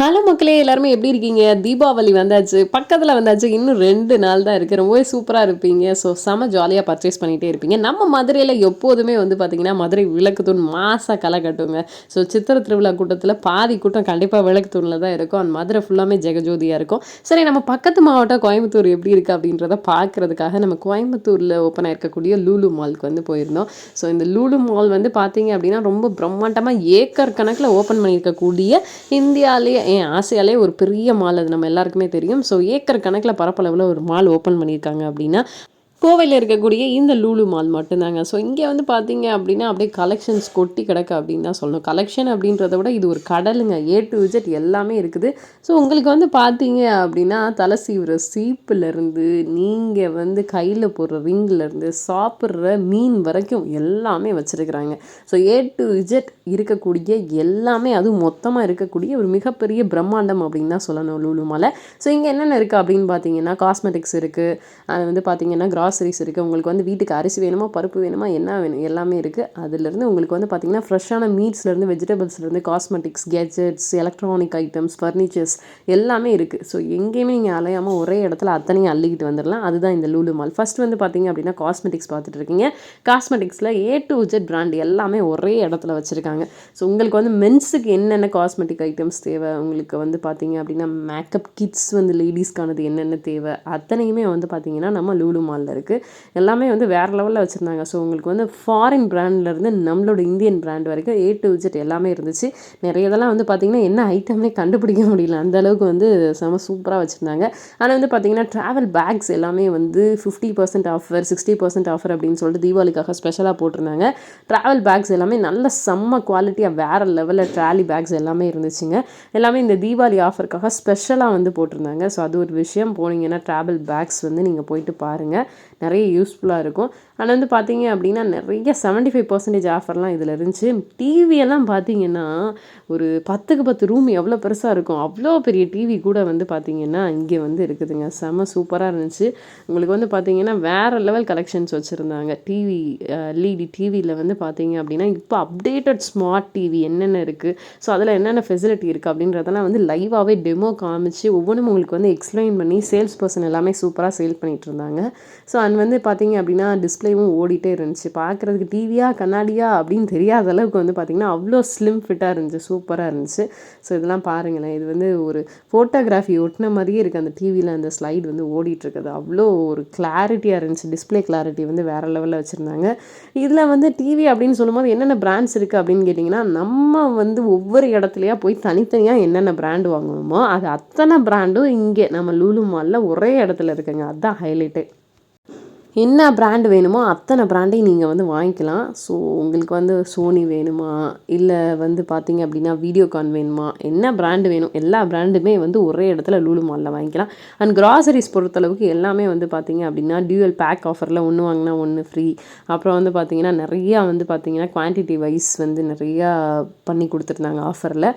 Hello மக்களே எல்லாருமே எப்படி இருக்கீங்க? தீபாவளி வந்தாச்சு பக்கத்தில் வந்தாச்சு இன்னும் ரெண்டு நாள் தான் இருக்குது ரொம்பவே சூப்பராக இருப்பீங்க. ஸோ செம ஜாலியாக பர்ச்சேஸ் பண்ணிகிட்டே இருப்பீங்க. நம்ம மதுரையில் எப்போதுமே வந்து பார்த்திங்கன்னா மதுரை விளக்குத்தூண் மாசாக களை கட்டுங்க. ஸோ சித்திர திருவிழா கூட்டத்தில் பாதி கூட்டம் கண்டிப்பாக விளக்குத்தூணில் தான் இருக்கும். அந்த மதுரை ஃபுல்லாமே ஜெகஜோதியாக இருக்கும். சரி நம்ம பக்கத்து மாவட்டம் கோயம்புத்தூர் எப்படி இருக்குது அப்படின்றத பார்க்குறதுக்காக நம்ம கோயம்புத்தூரில் ஓப்பன் ஆயிருக்கக்கூடிய லூலு மாலுக்கு வந்து போயிருந்தோம். ஸோ இந்த லூலு மால் வந்து பார்த்தீங்க அப்படின்னா ரொம்ப பிரம்மாண்டமாக ஏக்கர் கணக்கில் ஓப்பன் பண்ணியிருக்கக்கூடிய இந்தியாவிலேயே ஏன் ஆசையாலே ஒரு பெரிய மால் அது நம்ம எல்லாருக்குமே தெரியும். ஸோ ஏக்கர் கணக்கில் பரப்பளவில் ஒரு மால் ஓப்பன் பண்ணியிருக்காங்க அப்படின்னா கோவையில் இருக்கக்கூடிய இந்த லூலு மால் மட்டும்தாங்க. ஸோ இங்கே வந்து பார்த்தீங்க அப்படின்னா அப்படியே கலெக்ஷன்ஸ் கொட்டி கிடக்கு அப்படின்னு தான் சொல்லணும். கலெக்ஷன் அப்படின்றத விட இது ஒரு கடலுங்க. ஏ டு விஜெட் எல்லாமே இருக்குது. ஸோ உங்களுக்கு வந்து பார்த்தீங்க அப்படின்னா தலை சீவுற சீப்புலேருந்து நீங்கள் வந்து கையில் போடுற ரிங்லேருந்து சாப்பிட்ற மீன் வரைக்கும் எல்லாமே வச்சுருக்குறாங்க. ஸோ ஏ டு விஜெட் இருக்கக்கூடிய எல்லாமே அதுவும் மொத்தமாக இருக்கக்கூடிய ஒரு மிகப்பெரிய பிரம்மாண்டம் அப்படின்னு தான் சொல்லணும் லூலு மாலை ஸோ இங்கே என்னென்ன இருக்குது அப்படின்னு பார்த்தீங்கன்னா காஸ்மெட்டிக்ஸ் இருக்குது அது வந்து பார்த்தீங்கன்னா கிராஸ் கிராசரிஸ் இருக்குது உங்களுக்கு வந்து வீட்டுக்கு அரிசி வேணுமா பருப்பு வேணுமா என்ன வேணும் எல்லாமே இருக்குது அதுலேருந்து உங்களுக்கு வந்து பார்த்திங்கன்னா ஃப்ரெஷ்ஷான மீட்ஸ்லேருந்து வெஜிடபிள்ஸ்லேருந்து cosmetics gadgets electronic items furnitures எல்லாமே இருக்குது ஸோ எங்கேயுமே நீங்கள் அலையாமல் ஒரே இடத்துல அத்தனையும் அள்ளிக்கிட்டு வந்துடலாம் அதுதான் இந்த லூலு மால் ஃபஸ்ட் வந்து பார்த்திங்க அப்படின்னா காஸ்மெட்டிக்ஸ் பார்த்துட்டு இருக்கீங்க. காஸ்மெட்டிக்ஸில் ஏ டு ஜெட் பிராண்ட் எல்லாமே ஒரே இடத்துல வச்சுருக்காங்க. ஸோ உங்களுக்கு வந்து மென்ஸுக்கு என்னென்ன காஸ்மெட்டிக் ஐட்டம்ஸ் தேவை? உங்களுக்கு வந்து பார்த்திங்க அப்படின்னா மேக்கப் கிட்ஸ் வந்து லேடிஸ்க்கானது என்னென்ன தேவை? அத்தனையுமே வந்து பார்த்திங்கன்னா நம்ம லூலு மாலில் இருக்குது இருக்குது எல்லாமே வந்து வேறு லெவலில் வச்சுருந்தாங்க. ஸோ உங்களுக்கு வந்து ஃபாரின் பிராண்ட்லேருந்து நம்மளோட இந்தியன் பிராண்ட் வரைக்கும் ஏ டு விஜெட் எல்லாமே இருந்துச்சு. நிறைய இதெல்லாம் வந்து பார்த்திங்கன்னா என்ன ஐட்டம்னே கண்டுபிடிக்க முடியல. அந்த அளவுக்கு வந்து செம சூப்பராக வச்சுருந்தாங்க. ஆனால் வந்து பார்த்திங்கன்னா ட்ராவல் பேக்ஸ் எல்லாமே வந்து fifty percent offer sixty percent offer அப்படின்னு சொல்லிட்டு தீபாவளிக்காக ஸ்பெஷலாக போட்டிருந்தாங்க. ட்ராவல் பேக்ஸ் எல்லாமே நல்ல செம்ம குவாலிட்டியாக வேறு லெவலில் ட்ராலி பேக்ஸ் எல்லாமே இருந்துச்சுங்க. எல்லாமே இந்த தீபாவளி ஆஃபருக்காக ஸ்பெஷலாக வந்து போட்டிருந்தாங்க. ஸோ அது ஒரு விஷயம். போனீங்கன்னா ட்ராவல் பேக்ஸ் வந்து நீங்கள் போயிட்டு பாருங்கள் நிறைய யூஸ்ஃபுல்லாக இருக்கும். ஆனால் வந்து பார்த்தீங்க அப்படின்னா நிறைய செவன்ட்டி ஃபைவ் பர்சன்டேஜ் ஆஃபர்லாம் இதில் இருந்துச்சு. டிவியெல்லாம் பார்த்தீங்கன்னா ஒரு பத்துக்கு பத்து ரூம் எவ்வளோ பெருசாக இருக்கும். அவ்வளோ பெரிய டிவி கூட வந்து பார்த்திங்கன்னா இங்கே வந்து இருக்குதுங்க. செம சூப்பராக இருந்துச்சு. உங்களுக்கு வந்து பார்த்திங்கன்னா வேறு லெவல் கலெக்ஷன்ஸ் வச்சுருந்தாங்க. டிவி எல்இடி டிவியில் வந்து பார்த்தீங்க அப்படின்னா இப்போ அப்டேட்டட் ஸ்மார்ட் டிவி என்னென்ன இருக்குது ஸோ அதில் என்னென்ன ஃபெசிலிட்டி இருக்குது அப்படின்றதெல்லாம் வந்து லைவாகவே டெமோ காமிச்சு ஒவ்வொன்றும் உங்களுக்கு வந்து எக்ஸ்பிளைன் பண்ணி சேல்ஸ் பர்சன் எல்லாமே சூப்பராக சேல் பண்ணிகிட்டு இருந்தாங்க. ஸோ அண்ட் வந்து பார்த்தீங்க அப்படின்னா டிஸ்பிளேவும் ஓடிட்டே இருந்துச்சு. பார்க்குறதுக்கு டிவியா கண்ணாடியா அப்படின்னு தெரியாத அளவுக்கு வந்து பார்த்திங்கன்னா அவ்வளோ ஸ்லிம் ஃபிட்டாக இருந்துச்சு சூப்பராக இருந்துச்சு. ஸோ இதெல்லாம் பாருங்களேன். இது வந்து ஒரு ஃபோட்டோகிராஃபி ஒட்டின மாதிரியே இருக்குது அந்த டிவியில் அந்த ஸ்லைடு வந்து ஓடிட்டுருக்குது அவ்வளோ ஒரு கிளாரிட்டியாக இருந்துச்சு. டிஸ்பிளே கிளாரிட்டி வந்து வேறு லெவலில் வச்சுருந்தாங்க. இதில் வந்து டிவி அப்படின்னு சொல்லும்போது என்னென்ன பிராண்ட்ஸ் இருக்குது அப்படின்னு கேட்டிங்கன்னா நம்ம வந்து ஒவ்வொரு இடத்துலையா போய் தனித்தனியாக என்னென்ன பிராண்டு வாங்கணுமோ அது அத்தனை பிராண்டும் இங்கே நம்ம லூலு மாலில் ஒரே இடத்துல இருக்குங்க. அதுதான் ஹைலைட்டு என்ன பிராண்டு வேணுமோ அத்தனை பிராண்டையும் நீங்கள் வந்து வாங்கிக்கலாம். ஸோ உங்களுக்கு வந்து சோனி வேணுமா? இல்லை வந்து பார்த்தீங்க அப்படின்னா வீடியோகான் வேணுமா? என்ன பிராண்டு வேணும்? எல்லா பிராண்டுமே வந்து ஒரே இடத்துல லூலு மாலில் வாங்கிக்கலாம். அண்ட் கிராசரிஸ் பொறுத்தளவுக்கு எல்லாமே வந்து பார்த்தீங்க அப்படின்னா டியூவல் பேக் ஆஃபரில் ஒன்று வாங்கினா ஒன்று ஃப்ரீ அப்புறம் வந்து பார்த்தீங்கன்னா நிறையா வந்து பார்த்தீங்கன்னா குவான்டிட்டி வைஸ் வந்து நிறையா பண்ணி கொடுத்துருந்தாங்க ஆஃபரில்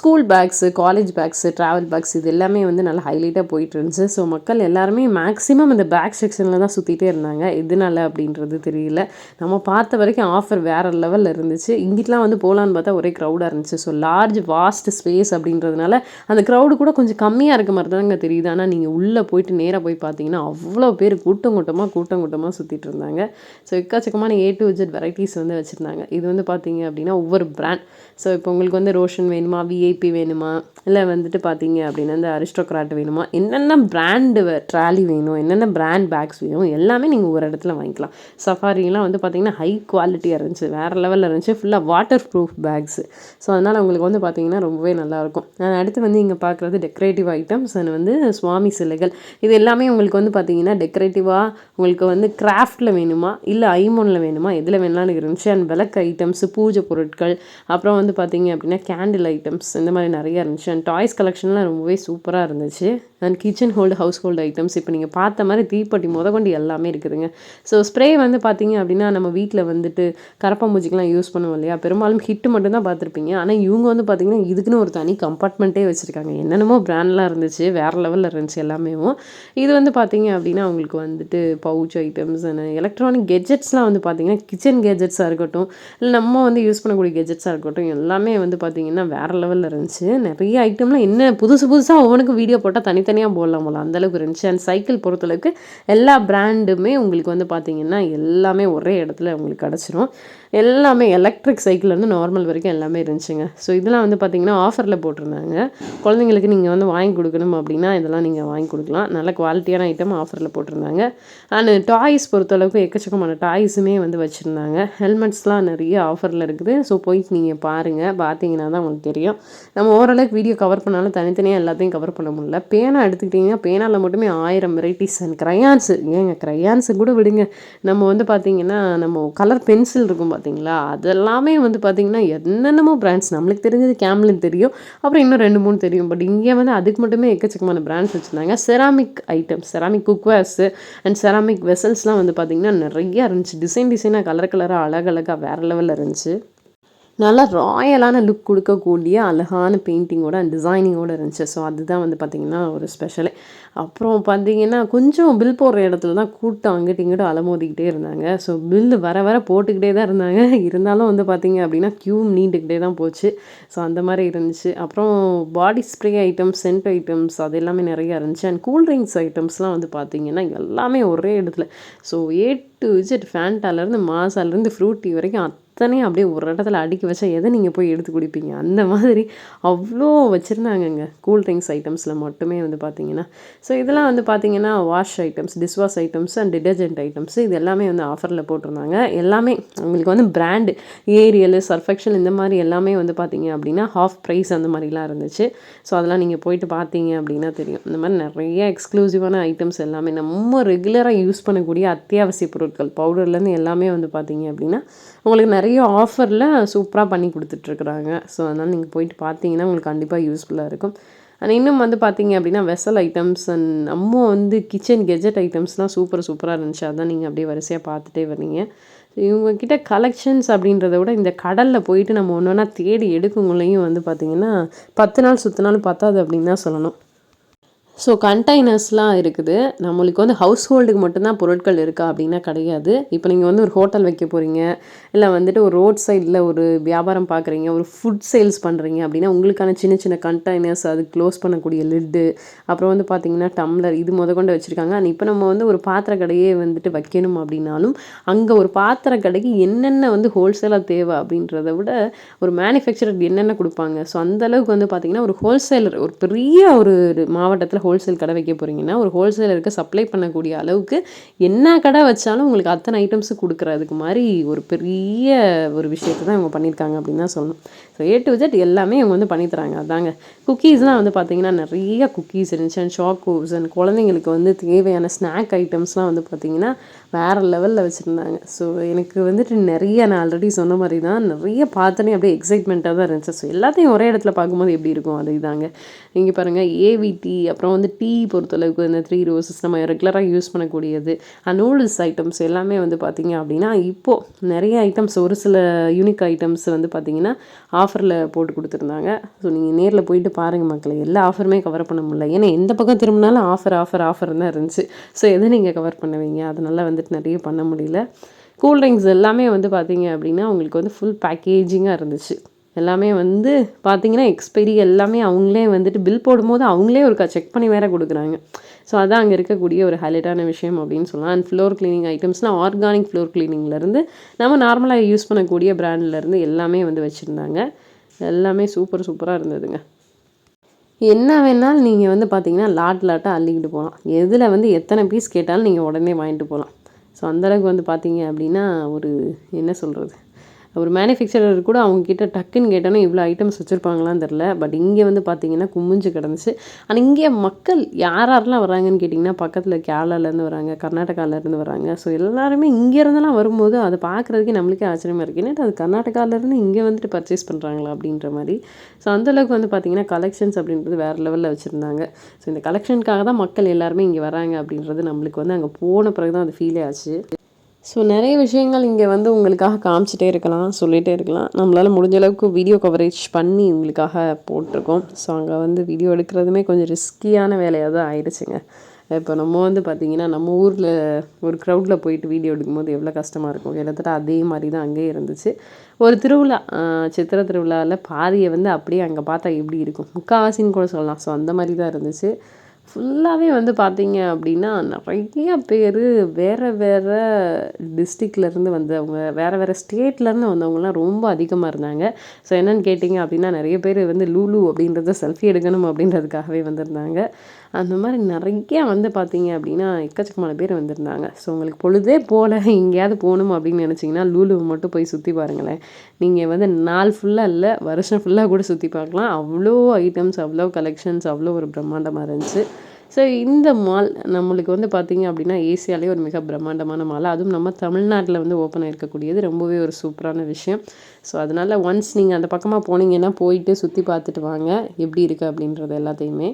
school bags college bags travel bags இது எல்லாமே வந்து நல்லா ஹைலைட்டாக போயிட்டு இருந்துச்சு. ஸோ மக்கள் எல்லாருமே மேக்ஸிமம் இந்த பேக் செக்ஷனில் தான் சுற்றிட்டே இருந்தாங்க. எதனால அப்படின்றது தெரியல. நம்ம பார்த்த வரைக்கும் ஆஃபர் வேறு லெவலில் இருந்துச்சு. இங்கிட்டலாம் வந்து போகலான்னு பார்த்தா ஒரே க்ரௌடாக இருந்துச்சு. ஸோ லார்ஜ் வாஸ்ட் ஸ்பேஸ் அப்படின்றதுனால அந்த க்ரௌடு கூட கொஞ்சம் கம்மியாக இருக்க மாதிரி தாங்க தெரியுது. ஆனால் நீங்கள் உள்ளே போயிட்டு நேராக போய் பார்த்தீங்கன்னா அவ்வளோ பேர் கூட்டம் கூட்டமாக கூட்டம் கூட்டமாக சுற்றிட்டு இருந்தாங்க. ஸோ எக்காச்சக்கமான ஏ டு ஜெட் வெரைட்டிஸ் வந்து வச்சுருந்தாங்க. இது வந்து பார்த்தீங்க அப்படின்னா ஒவ்வொரு பிராண்ட் ஸோ இப்போ உங்களுக்கு வந்து ரோஷன் வேணுமா விஐபி வேணுமா இல்லை வந்துட்டு பார்த்தீங்க அப்படின்னா இந்த அரிஸ்டோக்ராட் வேணுமா என்னென்ன பிராண்டு ட்ராலி வேணும் என்னென்ன பிராண்ட் பேக்ஸ் வேணும் எல்லாமே நீங்கள் ஒரு இடத்துல வாங்கிக்கலாம். சஃபாரிலாம் வந்து பார்த்திங்கன்னா ஹை குவாலிட்டியாக இருந்துச்சு. வேறு லெவலில் இருந்துச்சு. ஃபுல்லாக வாட்டர் ப்ரூஃப் பேக்ஸு ஸோ அதனால் உங்களுக்கு வந்து பார்த்திங்கன்னா ரொம்பவே நல்லாயிருக்கும் அடுத்து வந்து இங்கே பார்க்குறது டெக்கரேட்டிவ் ஐட்டம்ஸ் அண்ட் வந்து சுவாமி சிலைகள். இது எல்லாமே உங்களுக்கு வந்து பார்த்திங்கன்னா டெக்கரேட்டிவாக உங்களுக்கு வந்து கிராஃப்டில் வேணுமா? இல்லை ஐமோனில் வேணுமா? எதில் வேணாலும் இருந்துச்சு. அண்ட் விளக்கு ஐட்டம்ஸ் பூஜை பொருட்கள். அப்புறம் வந்து பார்த்திங்க அப்படின்னா கேண்டில் ஐட்டம்ஸ் இந்த மாதிரி நிறைய இருந்துச்சு. அண்ட் டாய்ஸ் கலெக்ஷன்லாம் ரொம்பவே சூப்பராக இருந்துச்சு. And kitchen hold house hold items இப்போ நீங்கள் பார்த்த மாதிரி தீப்பெட்டி கொண்டு எல்லாமே இருக்குதுங்க ஸோ ஸ்ப்ரே வந்து பார்த்தீங்க அப்படின்னா நம்ம வீட்டில் வந்துட்டு கரப்பாம்பூச்சிக்கெலாம் யூஸ் பண்ணுவோம் இல்லையா? பெரும்பாலும் ஹிட்டு மட்டும்தான் பார்த்துருப்பீங்க ஆனால் இவங்க வந்து பார்த்திங்கன்னா இதுக்குன்னு ஒரு தனி கம்பார்ட்மெண்ட்டே வச்சுருக்காங்க. என்னென்னமோ ப்ராண்ட்லாம் இருந்துச்சு வேறு லெவலில் இருந்துச்சு எல்லாமே. இது வந்து பார்த்தீங்க அப்படின்னா அவங்களுக்கு வந்துட்டு பவுச் ஐட்டம்ஸ் எலக்ட்ரானிக் கெஜெட்ஸ்லாம் வந்து பார்த்தீங்கன்னா கிச்சன் கெஜெட்ஸாக இருக்கட்டும் இல்லை நம்ம வந்து யூஸ் பண்ணக்கூடிய கெஜெட்ஸாக இருக்கட்டும் எல்லாமே வந்து பார்த்திங்கன்னா வேறு லெவலில் லெவலில் இருந்துச்சு. நிறைய ஐட்டம்லாம் என்ன புதுசு புதுசாக ஒவ்வொன்றுக்கும் வீடியோ போட்டால் தனித்தனியாக போடலாம் போல. அந்தளவுக்கு இருந்துச்சு. அண்ட் சைக்கிள் பொறுத்தளவுக்கு எல்லா பிராண்டுமே உங்களுக்கு வந்து பார்த்திங்கன்னா எல்லாமே ஒரே இடத்துல உங்களுக்கு கிடச்சிரும். எல்லாமே எலக்ட்ரிக் சைக்கிள்லேருந்து நார்மல் வரைக்கும் எல்லாமே இருந்துச்சுங்க. ஸோ இதெல்லாம் வந்து பார்த்திங்கன்னா ஆஃபரில் போட்டிருந்தாங்க. குழந்தைங்களுக்கு நீங்கள் வந்து வாங்கி கொடுக்கணும் அப்படின்னா இதெல்லாம் நீங்கள் வாங்கி கொடுக்கலாம். நல்ல குவாலிட்டியான ஐட்டம் ஆஃபரில் போட்டிருந்தாங்க. அண்ட் டாய்ஸ் பொறுத்தளவுக்கு எக்கச்சக்கமான டாய்ஸுமே வந்து வச்சுருந்தாங்க. ஹெல்மெட்ஸ்லாம் நிறைய ஆஃபரில் இருக்குது. ஸோ போயிட்டு நீங்கள் பாருங்கள் பார்த்தீங்கன்னா தான் உங்களுக்கு தெரியும். நம்ம ஓரளவுக்கு வீடியோ கவர் பண்ணாலும் தனித்தனியாக எல்லாத்தையும் கவர் பண்ண முடியல. பேனா எடுத்துக்கிட்டிங்கன்னா பேனாவில் மட்டுமே ஆயிரம் வெரைட்டிஸ் அண்ட் க்ரையான்ஸு ஏங்க க்ரையான்ஸு கூட விடுங்க. நம்ம வந்து பார்த்திங்கன்னா நம்ம கலர் பென்சில் இருக்கும் பார்த்தீங்களா அதெல்லாமே வந்து பார்த்திங்கன்னா என்னென்னமோ பிராண்ட்ஸ் நம்மளுக்கு தெரிஞ்சது கேம்லின் தெரியும். அப்புறம் இன்னும் ரெண்டு மூணு தெரியும். பட் இங்கே வந்து அதுக்கு மட்டுமே எக்கச்சக்கமான பிராண்ட்ஸ் வச்சுருந்தாங்க. Ceramic items ceramic cookwares and ceramic வெசல்ஸ்லாம் வந்து பார்த்திங்கன்னா நிறையா இருந்துச்சு. டிசைன் டிசைனாக கலர் கலராக அழகழகாக வேறு லெவலில் இருந்துச்சு. நல்லா ராயலான லுக் கொடுக்கக்கூடிய அழகான பெயிண்டிங்கோட அண்ட் டிசைனிங்கோட இருந்துச்சு. ஸோ அதுதான் வந்து பார்த்திங்கன்னா ஒரு ஸ்பெஷலே அப்புறம் பார்த்தீங்கன்னா கொஞ்சம் பில் போடுற இடத்துல தான் கூட்டம் அங்கிட்டு இங்கிட்ட அலமோதிக்கிட்டே இருந்தாங்க. ஸோ பில்லு வர வர போட்டுக்கிட்டே தான் இருந்தாங்க. இருந்தாலும் வந்து பார்த்திங்க அப்படின்னா க்யூ நீண்டுக்கிட்டே தான் போச்சு. ஸோ அந்த மாதிரி இருந்துச்சு. அப்புறம் body spray items scent items அது எல்லாமே நிறையா இருந்துச்சு. அண்ட் கூல்ட்ரிங்க்ஸ் ஐட்டம்ஸ்லாம் வந்து பார்த்திங்கன்னா எல்லாமே ஒரே இடத்துல. ஸோ ஏ டு விஜெட் ஃபேண்டாலேருந்து மாசாலேருந்து ஃப்ரூட்டி வரைக்கும் அத்தனையும் அப்படியே ஒரு இடத்துல அடுக்கி வச்சா எதை நீங்கள் போய் எடுத்து குடிப்பீங்க? அந்த மாதிரி அவ்வளோ வச்சுருந்தாங்கங்க. கூல் ட்ரிங்க்ஸ் ஐட்டம்ஸில் மட்டுமே வந்து பார்த்தீங்கன்னா ஸோ இதெல்லாம் வந்து பார்த்தீங்கன்னா wash items dishwash items and detergent items இது எல்லாமே வந்து ஆஃபரில் போட்டிருந்தாங்க. எல்லாமே உங்களுக்கு வந்து பிராண்டு ஏரியல் சர்ஃபெக்ஷன் இந்த மாதிரி எல்லாமே வந்து பார்த்தீங்க அப்படின்னா ஹாஃப் ப்ரைஸ் அந்த மாதிரிலாம் இருந்துச்சு. ஸோ அதெல்லாம் நீங்கள் போயிட்டு பார்த்தீங்க அப்படின்னா தெரியும். இந்த மாதிரி நிறைய எக்ஸ்க்ளூசிவான ஐட்டம்ஸ் எல்லாமே நம்ம ரெகுலராக யூஸ் பண்ணக்கூடிய அத்தியாவசிய பொருட்கள் பவுடர்லேருந்து எல்லாமே வந்து பார்த்தீங்க அப்படின்னா உங்களுக்கு நிறைய ஆஃபரில் சூப்பராக பண்ணி கொடுத்துட்ருக்குறாங்க. ஸோ அதனால் நீங்கள் போயிட்டு பார்த்தீங்கன்னா உங்களுக்கு கண்டிப்பாக யூஸ்ஃபுல்லாக இருக்கும். அண்ட் இன்னும் வந்து பார்த்தீங்க அப்படின்னா வெசல் ஐட்டம்ஸ் அண்ட் நம்ம வந்து கிச்சன் கெஜெட் ஐட்டம்ஸ்லாம் சூப்பர் சூப்பராக இருந்துச்சு. அதான் நீங்கள் அப்படியே வரிசையாக பார்த்துட்டே வரீங்க இவங்கக்கிட்ட கலெக்ஷன்ஸ் அப்படின்றத விட இந்த கடலில் போயிட்டு நம்ம ஒன்று ஒன்றா தேடி எடுக்கவங்களையும் வந்து பார்த்திங்கன்னா பத்து நாள் சுற்றினாலும் பத்தாது அப்படின்னு தான் சொல்லணும். ஸோ கண்டெய்னர்ஸ்லாம் இருக்குது. நம்மளுக்கு வந்து ஹவுஸ் ஹோல்டுக்கு மட்டும்தான் பொருட்கள் இருக்கா அப்படின்னா கிடையாது. இப்போ நீங்கள் வந்து ஒரு ஹோட்டல் வைக்க போகிறீங்க இல்லை வந்துட்டு ஒரு ரோட் சைடில் ஒரு வியாபாரம் பார்க்குறீங்க ஒரு ஃபுட் சேல்ஸ் பண்ணுறீங்க அப்படின்னா உங்களுக்கான சின்ன சின்ன கண்டெய்னர்ஸ் அது க்ளோஸ் பண்ணக்கூடிய லிட்டு அப்புறம் வந்து பார்த்திங்கன்னா டம்ளர் இது முத கொண்டு வச்சுருக்காங்க. அண்ட் இப்போ நம்ம வந்து ஒரு பாத்திர கடையே வந்துட்டு வைக்கணும் அப்படின்னாலும் அங்கே ஒரு பாத்திர கடைக்கு என்னென்ன வந்து ஹோல்சேலாக தேவை அப்படின்றத விட ஒரு மேனுஃபேக்சரர் என்னென்ன கொடுப்பாங்க? ஸோ அந்தளவுக்கு வந்து பார்த்திங்கன்னா ஒரு ஹோல்சேலர் ஒரு பெரிய ஒரு மாவட்டத்தில் ஹோல்சேல் கடை வைக்க போகிறீங்கன்னா ஒரு ஹோல்சேலருக்கு சப்ளை பண்ணக்கூடிய அளவுக்கு என்ன கடை வச்சாலும் உங்களுக்கு அத்தனை ஐட்டம்ஸு கொடுக்குறதுக்கு மாதிரி ஒரு பெரிய ஒரு விஷயத்தை தான் இவங்க பண்ணியிருக்காங்க அப்படின்னு தான் சொல்லணும். ஸோ ஏ டு ஜெட் எல்லாமே இவங்க வந்து பண்ணித்தராங்க. அதாங்க. குக்கீஸ்லாம் வந்து பார்த்திங்கன்னா நிறைய குக்கீஸ் இருந்துச்சு அண்ட் ஷாக்கோஸ் அண்ட் குழந்தைங்களுக்கு வந்து தேவையான ஸ்நாக் ஐட்டம்ஸ்லாம் வந்து பார்த்திங்கன்னா வேறு லெவலில் வச்சுருந்தாங்க. ஸோ எனக்கு வந்துட்டு நிறைய நான் ஆல்ரெடி சொன்ன மாதிரி தான் நிறைய பார்த்தோன்னே அப்படியே எக்ஸைட்மெண்ட்டாக தான் இருந்துச்சு. ஸோ எல்லாத்தையும் ஒரே இடத்துல பார்க்கும்போது எப்படி இருக்கும்? அது இதாங்க இங்கே பாருங்கள் ஏவிடி அப்புறம் வந்து டீ பொறுத்தளவுக்கு இந்த த்ரீ ரோசஸ் நம்ம ரெகுலராக யூஸ் பண்ணக்கூடியது. நூடுல்ஸ் ஐட்டம்ஸ் எல்லாமே வந்து பார்த்திங்க அப்படின்னா இப்போது நிறைய ஐட்டம்ஸ் ஒரு சில யூனிக் ஐட்டம்ஸ் வந்து பார்த்திங்கன்னா ஆஃபரில் போட்டு கொடுத்துருந்தாங்க. ஸோ நீங்கள் நேரில் போயிட்டு பாருங்கள் மக்களை எல்லா ஆஃபருமே கவர் பண்ண முடியல. ஏன்னா எந்த பக்கம் திரும்பினாலும் ஆஃபர் ஆஃபர் ஆஃபர் தான் இருந்துச்சு. ஸோ எதை நீங்கள் கவர் பண்ணுவீங்க? அதனால வந்துட்டு நிறைய பண்ண முடியல. கூல்ட்ரிங்க்ஸ் எல்லாமே வந்து பார்த்திங்க அப்படின்னா உங்களுக்கு வந்து ஃபுல் பேக்கேஜிங்காக இருந்துச்சு. எல்லாமே வந்து பார்த்திங்கன்னா எக்ஸ்பைரி எல்லாமே அவங்களே வந்துட்டு பில் போடும்போது அவங்களே ஒரு செக் பண்ணி வேறு கொடுக்குறாங்க. ஸோ அதான் அங்கே இருக்கக்கூடிய ஒரு ஹைலைட்டான விஷயம் அப்படின்னு சொல்லலாம். அண்ட் ஃப்ளோர் க்ளீனிங் ஐட்டம்ஸ்னால் ஆர்கானிக் ஃப்ளோர் க்ளீனிங்லேருந்து நம்ம நார்மலாக யூஸ் பண்ணக்கூடிய பிராண்ட்லேருந்து எல்லாமே வந்து வச்சுருந்தாங்க. எல்லாமே சூப்பர் சூப்பராக இருந்ததுங்க. என்ன வேணாலும் நீங்கள் வந்து பார்த்தீங்கன்னா லாட் லாட்டாக அள்ளிக்கிட்டு போகலாம். எதில் வந்து எத்தனை பீஸ் கேட்டாலும் நீங்கள் உடனே வாங்கிட்டு போகலாம். ஸோ அந்தளவுக்கு வந்து பார்த்தீங்க அப்படின்னா ஒரு என்ன சொல்கிறது ஒரு மேனுஃபேக்சரர் கூட அவங்கக்கிட்ட டக்குன்னு கேட்டாலும் இவ்வளோ ஐட்டம்ஸ் வச்சுருப்பாங்களான்னு தெரில பட் இங்கே வந்து பார்த்தீங்கன்னா குமிஞ்சு கிடந்துச்சு. ஆனால் இங்கே மக்கள் யார் யாரெல்லாம் வராங்கன்னு கேட்டிங்கன்னா பக்கத்தில் கேரளாலேருந்து வராங்க கர்நாடகாவிலேருந்து வராங்க. ஸோ எல்லாருமே இங்கேருந்தெல்லாம் வரும்போது அதை பார்க்குறதுக்கே நம்மளுக்கே ஆச்சரியமாக இருக்குது ஏன்னா அது கர்நாடகாவிலேருந்து இங்கே வந்துட்டு பர்ச்சேஸ் பண்ணுறாங்களா அப்படின்ற மாதிரி. ஸோ அந்தளவுக்கு வந்து பார்த்திங்கன்னா கலெக்ஷன்ஸ் அப்படின்றது வேறு லெவலில் வச்சுருந்தாங்க. ஸோ இந்த கலெக்ஷனுக்காக தான் மக்கள் எல்லாருமே இங்கே வராங்க அப்படின்றது நம்மளுக்கு வந்து அங்கே போன பிறகு தான் அது ஃபீலே ஆச்சு. ஸோ நிறைய விஷயங்கள் இங்கே வந்து உங்களுக்காக காமிச்சிட்டே இருக்கலாம் சொல்லிகிட்டே இருக்கலாம். நம்மளால் முடிஞ்ச அளவுக்கு வீடியோ கவரேஜ் பண்ணி உங்களுக்காக போட்டிருக்கோம். ஸோ அங்கே வந்து வீடியோ எடுக்கிறதுமே கொஞ்சம் ரிஸ்கியான வேலையாக தான் ஆயிடுச்சுங்க. இப்போ நம்ம வந்து பார்த்திங்கன்னா நம்ம ஊரில் ஒரு க்ரௌடில் போயிட்டு வீடியோ எடுக்கும்போது எவ்வளோ கஷ்டமாக இருக்கும். கிட்டத்தட்ட அதே மாதிரி தான் அங்கேயே இருந்துச்சு. ஒரு திருவிழா சித்திரை திருவிழாவில் பாதியை வந்து அப்படியே அங்கே பார்த்தா எப்படி இருக்கும்? முக்கால்வாசின்னு கூட சொல்லலாம். ஸோ அந்த மாதிரி தான் இருந்துச்சு. ஃபுல்லாகவே வந்து பார்த்தீங்க அப்படின்னா நிறைய பேர் வேறு வேறு டிஸ்ட்ரிக்ட்லேருந்து வந்தவங்க வேறு வேறு ஸ்டேட்லேருந்து வந்தவங்கலாம் ரொம்ப அதிகமாக இருந்தாங்க. ஸோ என்னென்னு கேட்டிங்க அப்படின்னா நிறைய பேர் வந்து லூலு அப்படின்றத செல்ஃபி எடுக்கணும் அப்படின்றதுக்காகவே வந்திருந்தாங்க. அந்த மாதிரி நிறையா வந்து பார்த்தீங்க அப்படின்னா எக்கச்சக்கமான பேர் வந்திருந்தாங்க. ஸோ உங்களுக்கு பொழுதே போகல எங்கேயாவது போகணும் அப்படின்னு நினச்சிங்கன்னா லூலுவை மட்டும் போய் சுற்றி பாருங்களேன். நீங்கள் வந்து நாள் ஃபுல்லாக இல்லை வருஷம் ஃபுல்லாக கூட சுற்றி பார்க்கலாம். அவ்வளோ ஐட்டம்ஸ் அவ்வளோ கலெக்ஷன்ஸ் அவ்வளோ ஒரு பிரம்மாண்டமாக இருந்துச்சு. ஸோ இந்த மால் நம்மளுக்கு வந்து பார்த்திங்க அப்படின்னா ஏசியாலே ஒரு மிக பிரம்மாண்டமான மால் அதுவும் நம்ம தமிழ்நாட்டில் வந்து ஓப்பன் ஆகிருக்கக்கூடியது ரொம்பவே ஒரு சூப்பரான விஷயம். ஸோ அதனால் ஒன்ஸ் நீங்கள் அந்த பக்கமாக போனீங்கன்னா போயிட்டு சுற்றி பார்த்துட்டு வாங்க. எப்படி இருக்குது அப்படின்றது எல்லாத்தையுமே.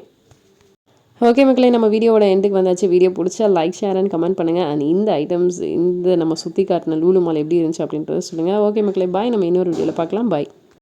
ஓகே மக்களே நம்ம வீடியோவோட எண்டுக்கு வந்தாச்சு. வீடியோ பிடிச்சா லைக் ஷேர் அண்ட் கமெண்ட் பண்ணுங்கள் அண்ட் இந்த ஐட்டம்ஸ் இந்த நம்ம சுற்றி காட்டின லூலு மால் எப்படி இருந்துச்சு அப்படின்றத சொல்லுங்கள் ஓகே மக்களே பாய் நம்ம இன்னொரு வீடியோவில் பார்க்கலாம். பாய்